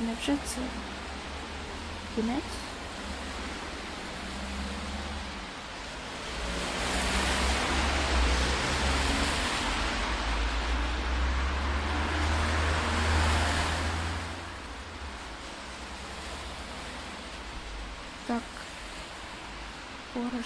Невже це кінець? Так, порожньо.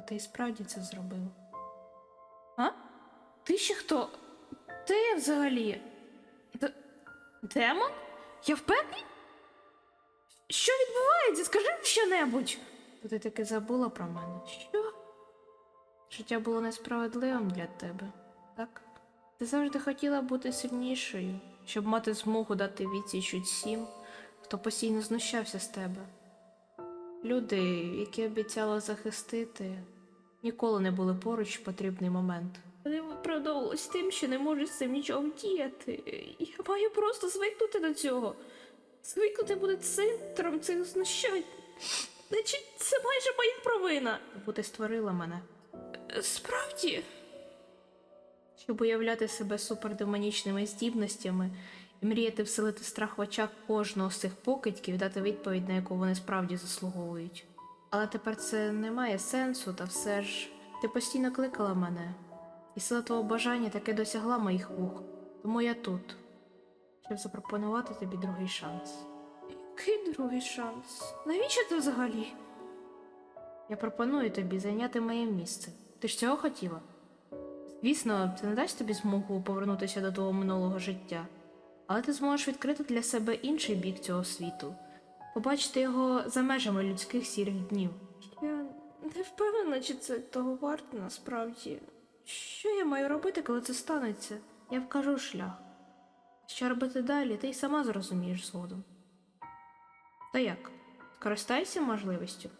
Ти і справді це зробив. А? Ти ще хто? Ти взагалі? Д- Демон? Я впевнений? Що відбувається? Скажи що-небудь. То ти таки забула про мене. Що? Життя було несправедливим для тебе, так? Ти завжди хотіла бути сильнішою, щоб мати змогу дати відсіч усім, хто постійно знущався з тебе. Люди, які обіцяла захистити, ніколи не були поруч в потрібний момент. Вони виправдовувалось тим, що не можуть з цим нічого вдіяти. Я маю просто звикнути до цього. Звикнути бути центром цих знущань. Значить, це майже моя провина. Бо ти створила мене. Е, Справді. Щоб уявляти себе супердемонічними здібностями і мріяти вселити страх в очах кожного з цих покидьків і дати відповідь, на яку вони справді заслуговують. Але тепер це не має сенсу, та все ж ти постійно кликала мене, і сила твого бажання таки досягла моїх вух, тому я тут, щоб запропонувати тобі другий шанс. Який другий шанс? Навіщо ти взагалі? Я пропоную тобі зайняти моє місце. Ти ж цього хотіла? Звісно, це не дасть тобі змогу повернутися до твого минулого життя, але ти зможеш відкрити для себе інший бік цього світу, побачити його за межами людських сірих днів. Я не впевнена, чи це того варто насправді. Що я маю робити, коли це станеться? Я вкажу шлях. Що робити далі, ти й сама зрозумієш згодом. Та як? Скористайся можливістю.